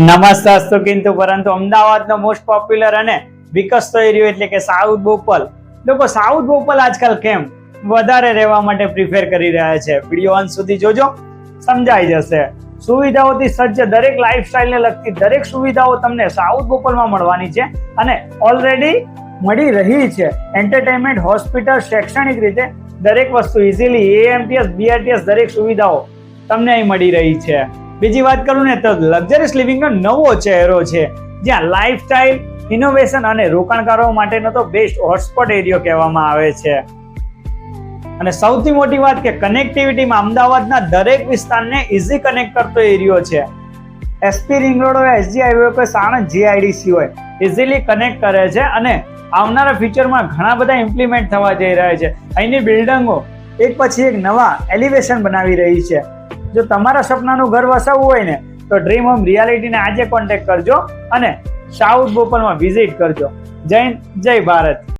નમસ્તે કિંતુ, પરંતુ અમદાવાદનો most popular અને વિકસતો એરિયો એટલે કે સાઉથ બોપલ. લોકો સાઉથ બોપલ આજકાલ કેમ? વધારે રહેવા માટે પ્રિફેર કરી રહ્યા છે. વીડિયો અંત સુધી જોજો. સમજાઈ જશે. સુવિધાઓથી સજ્જ દરેક લાઈફસ્ટાઈલને લગતી દરેક સુવિધાઓ તમને સાઉથ બોપલમાં મળવાની છે અને ઓલરેડી મળી રહી છે. એન્ટરટેનમેન્ટ હોસ્પિટલ શૈક્ષણિક રીતે દરેક વસ્તુ ઇઝીલી એએમટીએસ બીઆરટીએસ દરેક સુવિધાઓ તમને અહીં મળી રહી છે. બીજી વાત કરું ને તો લક્ઝરીસ લિવિંગનો નવો ચહેરો છે, જ્યાં લાઇફસ્ટાઇલ ઇનોવેશન અને રોકાણકારો માટેનો તો બેસ્ટ હોટસ્પોટ એરિયો કહેવામાં આવે છે. અને સૌથી મોટી વાત કે કનેક્ટિવિટીમાં અમદાવાદના દરેક વિસ્તારને ઇઝી કનેક્ટ કરતો એરિયો છે. એસપી રિંગ રોડ હોય એસજી હાઈવે કોઈ સાણંદ જીઆઈડીસી હોય ઇઝીલી કનેક્ટ કરે છે અને આવનારા ફ્યુચરમાં ઘણા બધા ઇમ્પ્લિમેન્ટ થવા જઈ રહ્યા છે. અહીંની બિલ્ડિંગો એક પછી એક નવા એલિવેશન બનાવી રહી છે. જો તમારા સપનાનું ઘર વસાવવું હોય ને, તો ડ્રીમ હોમ રિયાલિટીને આજે કોન્ટેક્ટ કરજો અને સાઉથ બોપલમાં વિઝિટ કરજો. જય જય ભારત.